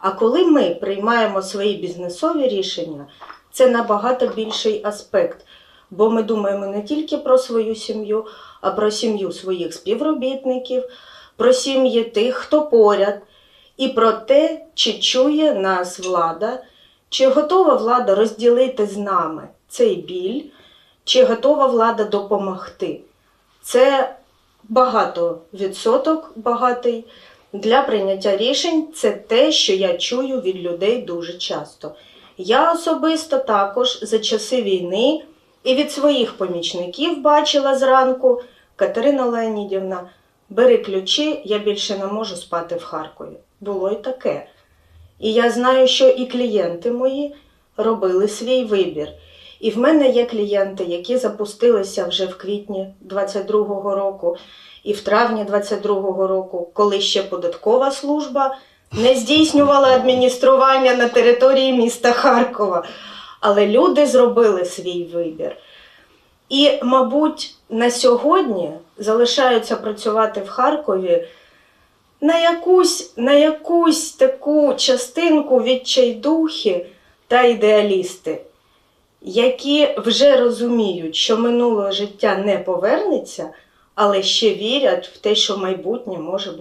А коли ми приймаємо свої бізнесові рішення, це набагато більший аспект. Бо ми думаємо не тільки про свою сім'ю, а про сім'ю своїх співробітників, про сім'ї тих, хто поряд, і про те, чи чує нас влада, чи готова влада розділити з нами цей біль, чи готова влада допомогти. Це багато відсоток багатий для прийняття рішень. Це те, що я чую від людей дуже часто. Я особисто також за часи війни і від своїх помічників бачила зранку Катерина Леонідівна, бери ключі, я більше не можу спати в Харкові. Було і таке. І я знаю, що і клієнти мої робили свій вибір. І в мене є клієнти, які запустилися вже в квітні 22-го року і в травні 22-го року, коли ще податкова служба не здійснювала адміністрування на території міста Харкова. Але люди зробили свій вибір. І, мабуть, на сьогодні залишаються працювати в Харкові на якусь, на якусь таку частинку відчайдухи та ідеалісти, які вже розуміють, що минуле життя не повернеться, але ще вірять в те, що майбутнє може бути.